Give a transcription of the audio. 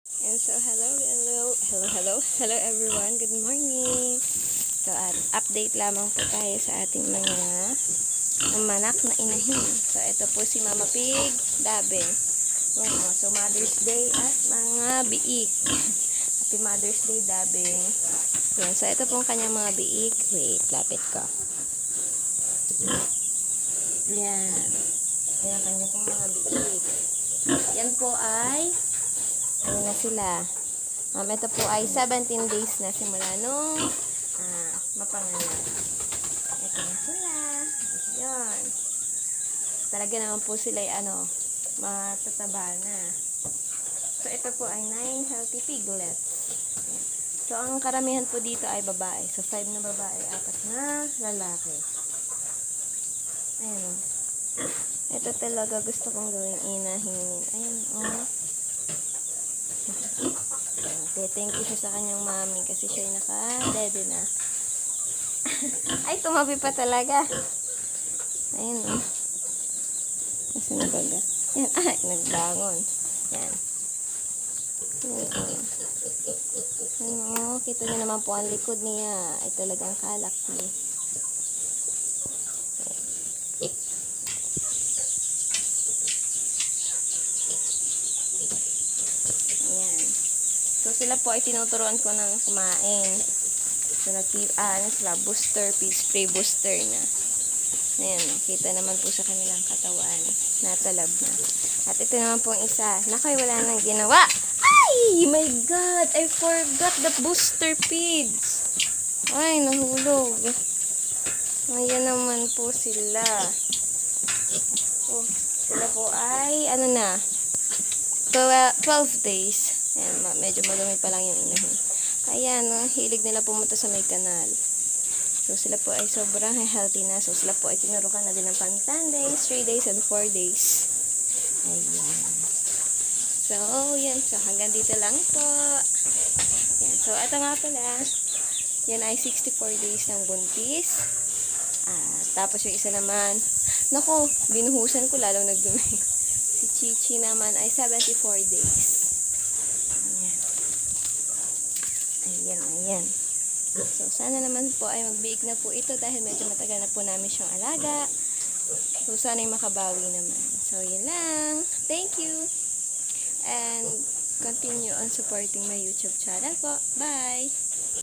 And so, hello, hello, hello, hello, hello everyone. Good morning. So, at update lamang po tayo sa ating mga manak na inahin. So, ito po si Mama Pig, Dabe. Yan, oh. So, Mother's Day at mga biik. Happy Mother's Day, Dabe. Yan, so ito pong kanyang mga biik. Wait, lapit ko. Yan. Yan, kanya pong mga biik. Yan po ay ano na sila. Um, ito po ay 17 days na simula nung ah, mapanganak. Ito na sila. Yan. Talaga naman po sila ay ano, matataba na. So, ito po ay 9 healthy piglets. So, ang karamihan po dito ay babae. So, 5 na babae, 4 na lalaki. Ayan. Ito talaga gusto kong gawing inahin. Ayan o. Okay, thank you siya sa kanyang mami kasi siya ay naka-dede na. ay, tumabi pa talaga. Ayun, oh. Kasi nabaga. Yan, ay, nagbangon. Yan. Yan, oh. Yan, oh. Kita niyo naman po ang likod niya. Ay talagang kalak niya. Ayan. So, sila po ay tinuturuan ko ng kumain. So, nag ah, ano sila, booster, spray booster na. Ayan, oh, kita naman po sa kanilang katawan. Natalab na. At ito naman po ang isa. Nakoy, wala nang ginawa. Ay! My God! I forgot the booster feeds. Ay, nahulog. Ayan naman po sila. Oh, sila po ay, ano na, 12 days. Ayan, medyo madumi pa lang yung inahin. Ayan, no, hilig nila pumunta sa may kanal. So, sila po ay sobrang healthy na. So, sila po ay tinurukan na din ng pang 10 days, 3 days, and 4 days. Ayan. So, yan. So, hanggang dito lang po. Yan. So, ito nga pala. Yan ay 64 days ng buntis. Ah, tapos yung isa naman, nako, binuhusan ko lalong nagdumi. Si Chichi naman ay 74 days. Ayan. Ayan, ayan. So, sana naman po ay magbiig na po ito dahil medyo matagal na po namin siyang alaga. So, sana ay makabawi naman. So, yun lang. Thank you. And continue on supporting my YouTube channel po. Bye!